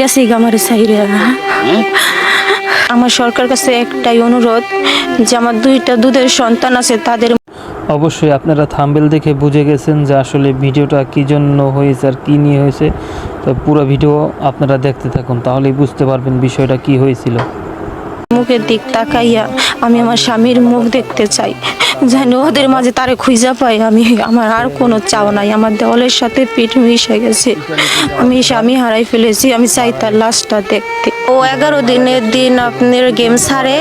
গেছি আমার সাইরে আমার সরকার কাছে একটাই অনুরোধ যে আমার দুইটা দুধের সন্তান আছে তাদের অবশ্যই আপনারা থাম্বেল দেখে বুঝে গেছেন যে আসলে ভিডিওটা কী জন্য হয়েছে আর কী নিয়ে হয়েছে। তো পুরো ভিডিও আপনারা দেখতে থাকুন তাহলেই বুঝতে পারবেন বিষয়টা কি হয়েছিল। মুখের দিক তাকাইয়া আমি আমার স্বামীর মুখ দেখতে চাই। যেন ওদের মাঝে তারে খুঁজা পাই আমি। আমার আর কোনো চাও নাই। আমার দেওয়ালের সাথে পিঠ মিশে গেছে। আমি স্বামী হারাই ফেলেছি। আমি চাই তার লাশটা দেখতে। ও এগারো দিনের দিন আপনার গেম সারে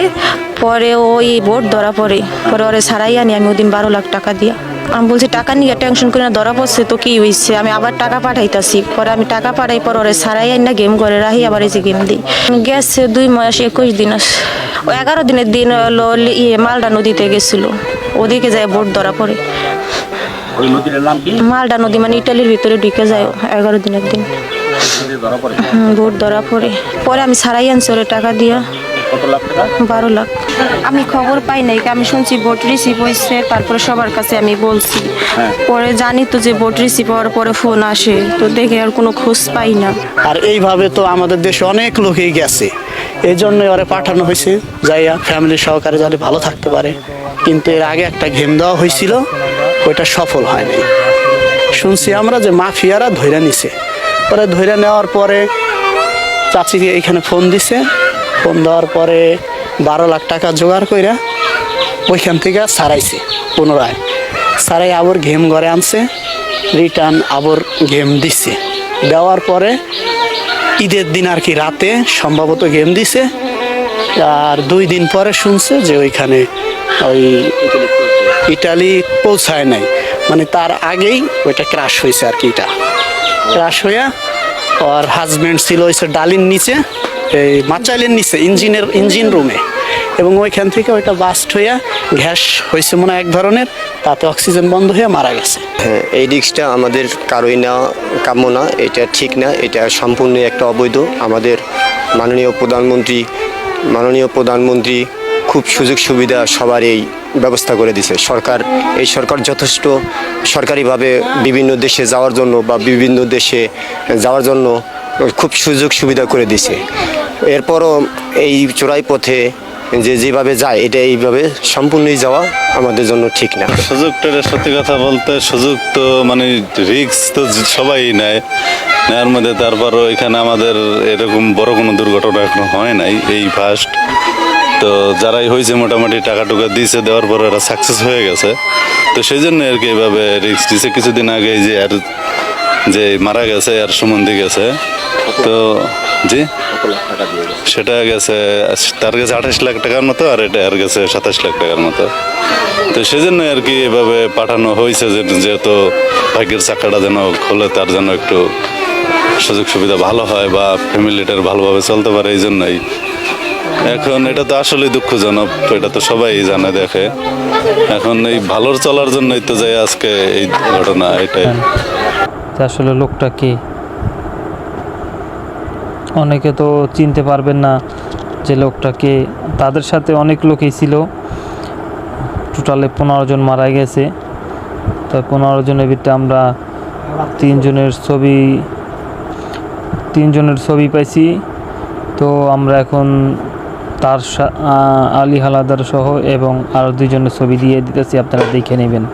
পরে ওই ভোট ধরা পড়ে। পরে ওরে ছাড়াই আনি। আমি ওদিন বারো লাখ টাকা দিয়া। আমি বলছি টাকা নিয়ে টেনশন করে না ধরা পড়ছে তো কি হয়েছে আমি আবার টাকা পাঠাইতাছি। পরে আমি টাকা পাঠাই পর ওরে সারাই না গেম করে রাহি আবার এই যে গেম দিই। গেছে দুই মাস একুশ দিন আস- ও এগারো দিনের দিন হলো ইয়ে মালদা নদীতে গেছিল। ওদিকে যায় বোট ধরা পড়ে। মালদা নদী মানে ইটালির ভিতরে ঢুকে যায় এগারো দিনের দিন। বোট ধরা পড়ে। পরে আমি সারাই আনছি ওরে টাকা দিয়া। কত লাখ টাকা? বারো লাখ। আমি খবর পাই নাই আমি শুনছি ভোট রিসিভ হয়েছে তারপরে সবার কাছে আমি বলছি। হ্যাঁ। পরে জানি তো যে ভোট রিসিভ হওয়ার পরে ফোন আসে তো দেখে আর কোনো খোঁজ পাই না। আর এইভাবে তো আমাদের দেশে অনেক লোকই গেছে। এই জন্যই ওরে পাঠানো হয়েছে যাইয়া ফ্যামিলি সহকারে যাতে ভালো থাকতে পারে। কিন্তু এর আগে একটা ঘেম দেওয়া হয়েছিল ওইটা সফল হয়নি। শুনছি আমরা যে মাফিয়ারা ধইরা নিছে। পরে ধইরা নেওয়ার পরে চাচিকে এখানে ফোন দিছে ফোন দেওয়ার পরে বারো লাখ টাকা জোগাড় কইরা ওইখান থেকে সারাইছে পুনরায়। সারাই আবার ঘেম ঘরে আনছে, রিটার্ন আবার ঘেম দিচ্ছে দেওয়ার পরে ঈদের দিন আর কি রাতে সম্ভবত গেম দিছে, আর দুই দিন পরে শুনছে যে ওইখানে ওই ইটালি পৌঁছায় নাই। মানে তার আগেই ওইটা ক্রাশ হয়েছে আর কি এটা ক্রাশ হইয়া ওর হাজব্যান্ড ছিল হয়েছে ডালির নিচে এই মাচাইলের নিচে, ইঞ্জিনের, ইঞ্জিন রুমে। এবং ওইখান থেকে ওইটা বাস্ট হইয়া গ্যাস হয়েছে মনে এক ধরনের, তাতে অক্সিজেন বন্ধ হয়ে মারা গেছে। হ্যাঁ এই রিক্সটা আমাদের কারোই না, কাম্য না, এটা ঠিক না, এটা সম্পূর্ণ একটা অবৈধ। আমাদের মাননীয় প্রধানমন্ত্রী মাননীয় প্রধানমন্ত্রী খুব সুযোগ সুবিধা সবার এই ব্যবস্থা করে দিছে। সরকার, এই সরকার যথেষ্ট সরকারিভাবে বিভিন্ন দেশে যাওয়ার জন্য বা বিভিন্ন দেশে যাওয়ার জন্য খুব সুযোগ সুবিধা করে দিছে। এরপরও এই চোরাই পথে যে যেভাবে যায়, এটা এইভাবে সম্পূর্ণই যাওয়া আমাদের জন্য ঠিক না। সুযোগটা সত্যি কথা বলতে, সুযোগ তো মানে রিক্স তো সবাই নেয়। নেওয়ার মধ্যে তারপরও এখানে আমাদের এরকম বড় কোনো দুর্ঘটনা এখনও হয় নাই, এই ফার্স্ট তো যারাই হয়েছে মোটামুটি টাকা টুকা দিয়েছে, দেওয়ার পর এরা সাকসেস হয়ে গেছে। তো সেই জন্য আর কি এইভাবে রিক্স দিছে। কিছুদিন আগে যে আর যে মারা গেছে আর সুমন্দি গেছে, তো জি। সেটা গেছে তার কাছে আঠাশ লাখ টাকার মতো আর এটা আর গেছে সাতাশ লাখ টাকার মতো। তো সেজন্য আর কি এভাবে পাঠানো হয়েছে যে যেহেতু ভাগ্যের চাকাটা যেন খোলে তার জন্য একটু সুযোগ সুবিধা ভালো হয় বা ফ্যামিলিটার ভালোভাবে চলতে পারে এই জন্যই। এখন এটা তো আসলে দুঃখজনক এটা তো সবাই জানে দেখে। এখন এই ভালোর চলার জন্যই তো যাই আজকে এই ঘটনা এটাই। আসলে লোকটা কে? অনেকে তো চিনতে পারবেন না যে লোকটাকে। তাদের সাথে অনেক লোকই ছিল। টোটালে পনেরো জন মারা গেছে। তো পনেরো জনের ভিতরে আমরা তিনজনের ছবি তিনজনের ছবি পাইছি। তো আমরা এখন তার আলী হালাদার সহ এবং আরও দুইজনের ছবি দিয়ে দিতেছি। আপনারা দেখে নেবেন।